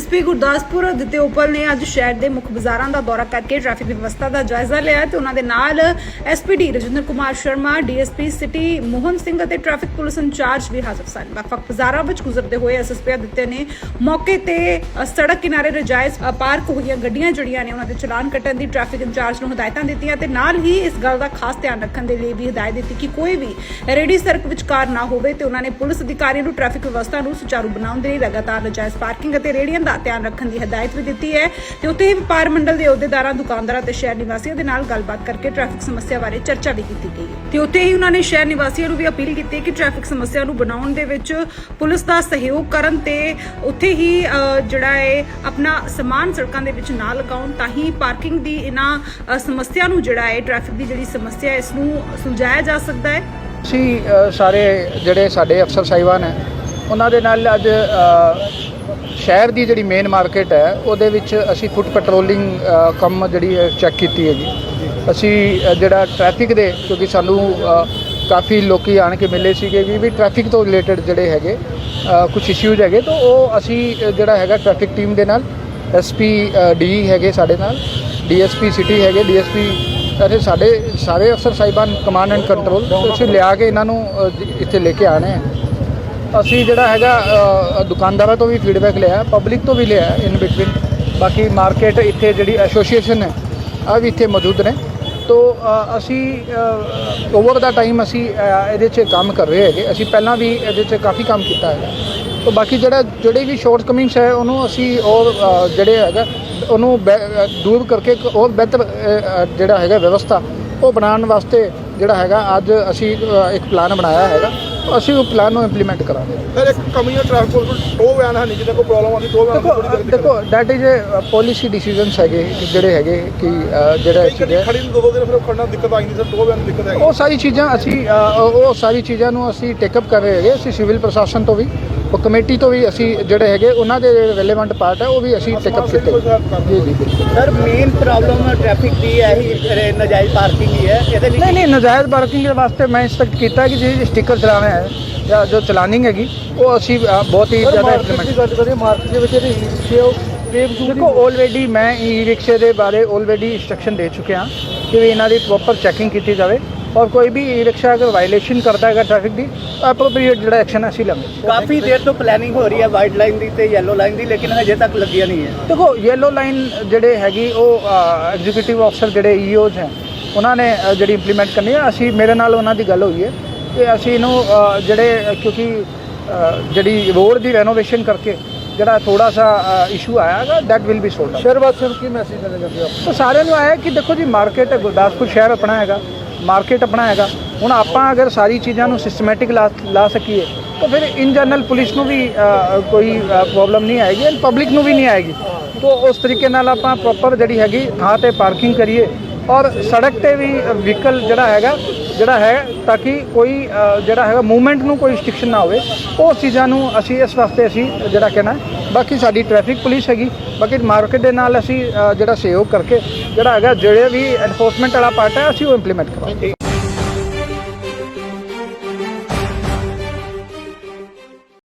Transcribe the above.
SSP Gurdaspur ਦਿੱਤੇ ਉਪਲ ਨੇ ਅੱਜ ਸ਼ਹਿਰ ਦੇ ਮੁੱਖ ਬਾਜ਼ਾਰਾਂ ਦਾ ਦੌਰਾ ਕਰਕੇ ਟ੍ਰੈਫਿਕ ਵਿਵਸਥਾ ਦਾ ਜਾਇਜ਼ਾ ਲਿਆ ਤੇ ਉਹਨਾਂ ਦੇ ਨਾਲ SPD Rajinder Kumar Sharma DSP city Mohan Singh ਅਤੇ ਟ੍ਰੈਫਿਕ ਪੁਲਿਸ ਇੰਚਾਰਜ ਵੀ ਹਾਜ਼ਰ ਸਨ। ਵੱਖ-ਵੱਖ ਬਾਜ਼ਾਰਾਂ ਵਿੱਚ ਗੁਜ਼ਰਦੇ ਹੋਏ ਐਸਐਸਪੀ ਦਿੱਤੇ ਨੇ ਮੌਕੇ ਤੇ ਸੜਕ ਕਿਨਾਰੇ ਰਜਾਇਜ਼ ਪਾਰਕ ਹੋਈਆਂ ਗੱਡੀਆਂ ਜਿਹੜੀਆਂ ਨੇ ਉਹਨਾਂ ਦੇ ਚਲਾਨ ਕੱਟਣ ਦੀ ਟ੍ਰੈਫਿਕ ਇੰਚਾਰਜ ਨੂੰ ਹਦਾਇਤਾਂ ਦਿੱਤੀਆਂ ਤੇ ਨਾਲ ਹੀ ਇਸ ਗੱਲ ਦਾ ਖਾਸ ਧਿਆਨ ਰੱਖਣ ਦੇ ਲਈ ਵੀ ਹਦਾਇਤ ਦਿੱਤੀ ਕਿ ਕੋਈ ਵੀ ਰੇਡੀ ਸੜਕ ਵਿਚਕਾਰ ਨਾ ਹੋਵੇ ਤੇ ਉਹਨਾਂ ਨੇ ਪੁਲਿਸ ਅਧਿਕਾਰੀਆਂ ਨੂੰ ਟ੍ਰੈਫਿਕ ਵਿਵਸਥਾ ਨੂੰ ਸੁਚਾਰੂ ਬਣਾਉਣ ਦੇ ਲਈ ਲਗਾਤਾਰ ਨਜਾਇਜ਼ ਪਾਰਕਿੰਗ ਅਤੇ ਰੇੜੀਆਂ ਦਾ ਧਿਆਨ ਰੱਖਣ ਦੀ ਹਦਾਇਤ ਵੀ ਦਿੱਤੀ ਹੈ ਤੇ ਉੱਥੇ ਹੀ ਵਪਾਰ ਮੰਡਲ ਦੇ ਅਹੁਦੇਦਾਰਾਂ, ਦੁਕਾਨਦਾਰਾਂ ਤੇ ਸ਼ਹਿਰ ਨਿਵਾਸੀਆਂ ਦੇ ਨਾਲ ਗੱਲਬਾਤ ਕਰਕੇ ਟ੍ਰੈਫਿਕ ਸਮੱਸਿਆ ਬਾਰੇ ਚਰਚਾ ਵੀ ਕੀਤੀ ਗਈ ਤੇ ਉੱਥੇ ਹੀ ਉਹਨਾਂ ਨੇ ਸ਼ਹਿਰ ਨਿਵਾਸੀਆਂ ਨੂੰ ਵੀ ਅਪੀਲ ਕੀਤੀ ਕਿ ਟ੍ਰੈਫਿਕ ਸਮੱਸਿਆ ਨੂੰ ਬਣਾਉਣ ਦੇ ਵਿੱਚ ਪੁਲਿਸ ਦਾ ਸਹਿਯੋਗ ਕਰਨ ਤੇ ਉੱਥੇ ਹੀ ਜਿਹੜਾ ਹੈ, ਆਪਣਾ ਸਮਾਨ ਸੜਕਾਂ ਦੇ ਵਿੱਚ ਨਾ ਲਗਾਉਣ ਤਾਂ ਹੀ ਪਾਰਕਿੰਗ ਦੀ ਇਹਨਾਂ ਸਮੱਸਿਆ ਨੂੰ ਜਿਹੜਾ ਹੈ, ਟ੍ਰੈਫਿਕ ਦੀ ਜਿਹੜੀ ਸਮੱਸਿਆ ਇਸ ਨੂੰ ਸੁਲਝਾਇਆ ਜਾ ਸਕਦਾ ਹੈ। ਅਸੀਂ ਸਾਰੇ ਜਿਹੜੇ ਸਾਡੇ ਅਫਸਰ ਸਾਹਿਬਾਨ ਹੈ, ਉਹਨਾਂ ਦੇ ਨਾਲ ਅੱਜ ਸ਼ਹਿਰ ਦੀ ਜਿਹੜੀ ਮੇਨ ਮਾਰਕੀਟ ਹੈ, ਉਹਦੇ ਵਿੱਚ ਅਸੀਂ ਫੁੱਟ ਪੈਟਰੋਲਿੰਗ ਕੰਮ ਜਿਹੜੀ ਚੈੱਕ ਕੀਤੀ ਹੈ ਜੀ। ਅਸੀਂ ਜਿਹੜਾ ਟ੍ਰੈਫਿਕ ਦੇ, ਕਿਉਂਕਿ ਸਾਨੂੰ ਕਾਫੀ ਲੋਕੀ ਆਣ ਕੇ ਮਿਲੇ ਸੀਗੇ ਵੀ ਵੀ ਟ੍ਰੈਫਿਕ ਤੋਂ ਰਿਲੇਟਡ ਜਿਹੜੇ ਹੈਗੇ ਕੁਝ ਇਸ਼ੂਜ਼ ਹੈਗੇ, ਤਾਂ ਉਹ ਅਸੀਂ ਜਿਹੜਾ ਹੈਗਾ ਟ੍ਰੈਫਿਕ ਟੀਮ ਦੇ ਨਾਲ ਐਸਪੀ ਡੀ ਹੈਗੇ ਸਾਡੇ ਨਾਲ ਡੀਐਸਪੀ ਸਿਟੀ ਹੈਗੇ ਡੀਐਸਪੀ ਅਤੇ ਸਾਡੇ ਸਾਰੇ ਅਫਸਰ, ਸਾਹਿਬਾਨ ਕਮਾਂਡ ਐਂਡ ਕੰਟਰੋਲ ਅਸੀਂ ਲਿਆ ਕੇ ਇਹਨਾਂ ਨੂੰ ਇੱਥੇ ਲੈ ਕੇ ਆਣੇ ਆ। ਅਸੀਂ ਜਿਹੜਾ ਹੈਗਾ ਦੁਕਾਨਦਾਰਾਂ ਤੋਂ ਵੀ ਫੀਡਬੈਕ ਲਿਆ ਪਬਲਿਕ ਤੋਂ ਵੀ ਲਿਆ ਇਨ ਬਿਟਵੀਨ ਬਾਕੀ ਮਾਰਕੀਟ ਇੱਥੇ ਜਿਹੜੀ ਐਸੋਸੀਏਸ਼ਨ ਹੈ ਆ ਵੀ ਇੱਥੇ ਮੌਜੂਦ ਨੇ। ਤੋ ਅਸੀਂ ਓਵਰ ਦਾ ਟਾਈਮ ਅਸੀਂ ਇਹਦੇ 'ਚ ਕੰਮ ਕਰ ਰਹੇ ਹੈਗੇ। ਅਸੀਂ ਪਹਿਲਾਂ ਵੀ ਇਹਦੇ 'ਚ ਕਾਫੀ ਕੰਮ ਕੀਤਾ ਹੈਗਾ। ਤੋ, ਬਾਕੀ ਜਿਹੜਾ, ਜਿਹੜੇ ਵੀ ਸ਼ਾਰਟ ਕਮਿੰਗਸ ਹੈ, ਉਹਨੂੰ ਅਸੀਂ ਔਰ ਜਿਹੜੇ ਹੈਗਾ, ਉਹਨੂੰ ਬੈ- ਦੂਰ ਕਰਕੇ ਇੱਕ ਹੋਰ ਬਿਹਤਰ ਜਿਹੜਾ ਹੈਗਾ ਵਿਵਸਥਾ, ਉਹ ਬਣਾਉਣ ਵਾਸਤੇ ਜਿਹੜਾ ਹੈਗਾ, ਅੱਜ ਅਸੀਂ ਇੱਕ ਪਲਾਨ ਬਣਾਇਆ ਹੈਗਾ। ਅਸੀਂ ਉਹ ਪਲਾਨ ਨੂੰ ਇੰਪਲੀਮੈਂਟ ਕਰਾਂਗੇ। ਸਰ ਇੱਕ ਕਮੀਆਂ ਟ੍ਰਾਂਸਪੋਰਟ ਕੋਲ ਟੋ ਵੈਨ ਹੈ ਨਹੀਂ ਜਿਹਦੇ ਕੋਲ ਪ੍ਰੋਬਲਮ ਆਉਂਦੀ ਟੋ ਵੈਨ ਦੇਖੋ ਦੇਖੋ that is a policy decisions ਹੈਗੇ ਜਿਹੜੇ ਹੈਗੇ ਕਿ ਅ, ਜਿਹੜਾ ਹੈ। ਖੜੀ ਨੂੰ ਦੋ ਦੋ ਦਿਨ ਫਿਰ ਖੜਨਾ ਦਿੱਕਤ ਆਈ ਨਹੀਂ ਸਰ ਟੋ ਵੈਨ ਦਿੱਕਤ ਹੈਗੀ। ਉਹ ਸਾਰੀ ਚੀਜ਼ਾਂ ਅਸੀਂ ਉਹ ਸਾਰੀ ਚੀਜ਼ਾਂ ਨੂੰ ਅਸੀਂ ਟੇਕਅਪ ਕਰ ਰਹੇ ਹੈਗੇ ਅਸੀਂ ਸਿਵਲ ਪ੍ਰਸ਼ਾਸਨ ਤੋਂ ਵੀ ਉਹ ਕਮੇਟੀ ਤੋਂ ਵੀ ਅਸੀਂ ਜਿਹੜੇ ਹੈਗੇ ਉਹਨਾਂ ਦੇ ਰੈਲੇਵੈਂਟ ਪਾਰਟ ਹੈ ਉਹ ਵੀ ਅਸੀਂ ਟੇਕਅਪ ਕੀਤੇ। ਜੀ ਜੀ ਸਰ ਮੇਨ ਪ੍ਰੋਬਲਮ ਟ੍ਰੈਫਿਕ ਦੀ ਹੈ ਹੀ ਨਜਾਇਜ਼ ਪਾਰਕਿੰਗ ਹੀ ਹੈ ਇਹਦੇ ਲਈ ਨਹੀਂ ਨਹੀਂ ਨਜਾਇਜ਼ ਪਾਰਕਿੰਗ ਦੇ ਵਾਸਤੇ ਮੈਂ ਇੰਸਟਰਕਟ ਕੀਤਾ ਕਿ ਜਿਹੜੀ ਸਟicker ਚਲਾਣਾ ਹੈ ਜਾਂ ਜੋ ਚਲਾਨਿੰਗ ਹੈਗੀ ਉਹ ਅਸੀਂ ਬਹੁਤ ਹੀ ਜ਼ਿਆਦਾ ਇੰਪਲੀਮੈਂਟ ਗੱਲ ਕਰੀਏ ਮਾਰਕੀਟ ਦੇ ਵਿੱਚ ਜਿਹੜੀ ਰਿਕਸ਼ੇ ਉਹ ਦੇਖੋ ਆਲਰੇਡੀ ਮੈਂ ਈ ਰਿਕਸ਼ੇ ਦੇ ਬਾਰੇ ਆਲਰੇਡੀ ਇੰਸਟਰਕਸ਼ਨ ਦੇ ਚੁੱਕਿਆ ਕਿ ਵੀ ਇਹਨਾਂ ਦੀ ਪ੍ਰੋਪਰ ਚੈਕਿੰਗ ਕੀਤੀ ਜਾਵੇ ਔਰ ਕੋਈ ਵੀ ਈ ਰਿਕਸ਼ਾ ਅਗਰ ਵਾਇਲੇਸ਼ਨ ਕਰਦਾ ਹੈਗਾ ਟ੍ਰੈਫਿਕ ਦੀ ਐਪਰੋਪਰੀਏਟ ਜਿਹੜਾ ਐਕਸ਼ਨ ਅਸੀਂ ਲਵਾਂਗੇ ਕਾਫੀ ਦੇਰ ਤੋਂ ਪਲੈਨਿੰਗ ਹੋ ਰਹੀ ਹੈ ਵਾਈਟ ਲਾਈਨ ਦੀ ਤੇ ਯੈਲੋ ਲਾਈਨ ਦੀ ਲੇਕਿਨ ਹਜੇ ਤੱਕ ਲੱਗੀਆਂ ਨਹੀਂ ਹੈ। ਦੇਖੋ ਯੈਲੋ ਲਾਈਨ ਜਿਹੜੇ ਹੈਗੀ ਉਹ ਐਗਜ਼ੀਕਿਊਟਿਵ ਅਫਸਰ ਜਿਹੜੇ ਈਓਜ਼ ਹੈ ਉਹਨਾਂ ਨੇ ਜਿਹੜੀ ਇੰਪਲੀਮੈਂਟ ਕਰਨੀ ਹੈ। ਅਸੀਂ ਮੇਰੇ ਨਾਲ ਉਹਨਾਂ ਦੀ ਗੱਲ ਹੋਈ ਹੈ। ਕਿ ਅਸੀਂ ਇਹਨੂੰ ਜਿਹੜੇ ਕਿਉਂਕਿ ਜਿਹੜੀ ਰੋਡ ਦੀ ਰੈਨੋਵੇਸ਼ਨ ਕਰਕੇ ਜਿਹੜਾ ਥੋੜਾ ਸਾ ਇਸ਼ੂ ਆਇਆ ਹੈਗਾ ਦੈਟ ਵਿਲ ਬੀ ਸੋਲਡ ਵਾਸੀਆਂ ਨੂੰ ਕੀ ਮੈਸੇਜ ਦੇਣਾ ਚਾਹੁੰਦੇ ਆਪ? ਤਾਂ ਸਾਰਿਆਂ ਨੂੰ ਆਇਆ ਕਿ ਦੇਖੋ ਜੀ ਮਾਰਕੀਟ ਹੈ ਗੁਰਦਾਸਪੁਰ ਸ਼ਹਿਰ ਆਪਣਾ ਹੈਗਾ ਮਾਰਕੀਟ ਆਪਣਾ ਹੈਗਾ। ਹੁਣ ਆਪਾਂ ਅਗਰ ਸਾਰੀ ਚੀਜ਼ਾਂ ਨੂੰ ਸਿਸਟਮੈਟਿਕ ਲਾ ਸਕੀਏ ਤਾਂ ਫਿਰ ਇਨ ਜਨਰਲ ਪੁਲਿਸ ਨੂੰ ਵੀ ਕੋਈ ਪ੍ਰੋਬਲਮ ਨਹੀਂ ਆਏਗੀ ਐਂਡ ਪਬਲਿਕ ਨੂੰ ਵੀ ਨਹੀਂ ਆਏਗੀ। ਤਾਂ ਉਸ ਤਰੀਕੇ ਨਾਲ ਆਪਾਂ ਪ੍ਰੋਪਰ ਜਿਹੜੀ ਹੈਗੀ ਥਾਂ ਤੇ ਪਾਰਕਿੰਗ ਕਰੀਏ ਔਰ ਸੜਕ ਤੇ ਵੀ ਵਹੀਕਲ ਜਿਹੜਾ ਹੈਗਾ, ਜਿਹੜਾ ਹੈ, ਤਾਂ ਕਿ ਕੋਈ ਜਿਹੜਾ ਹੈਗਾ ਮੂਵਮੈਂਟ ਨੂੰ ਕੋਈ ਰਿਸਟ੍ਰਿਕਸ਼ਨ ਨਾ ਹੋਵੇ, ਉਹ ਚੀਜ਼ਾਂ ਨੂੰ ਅਸੀਂ ਇਸ ਵਾਸਤੇ ਅਸੀਂ ਜਿਹੜਾ ਕਹਿਣਾ ਬਾਕੀ ਸਾਡੀ ਟ੍ਰੈਫਿਕ ਪੁਲਿਸ ਹੈਗੀ, ਬਾਕੀ ਮਾਰਕੀਟ ਦੇ ਨਾਲ ਅਸੀਂ ਜਿਹੜਾ ਸਹਿਯੋਗ ਕਰਕੇ ਜਿਹੜਾ ਹੈਗਾ, ਜਿਹੜੇ ਵੀ ਐਨਫੋਰਸਮੈਂਟ ਵਾਲਾ ਪਾਰਟ ਹੈ, ਅਸੀਂ ਉਹ ਇੰਪਲੀਮੈਂਟ ਕਰਾਂਗੇ।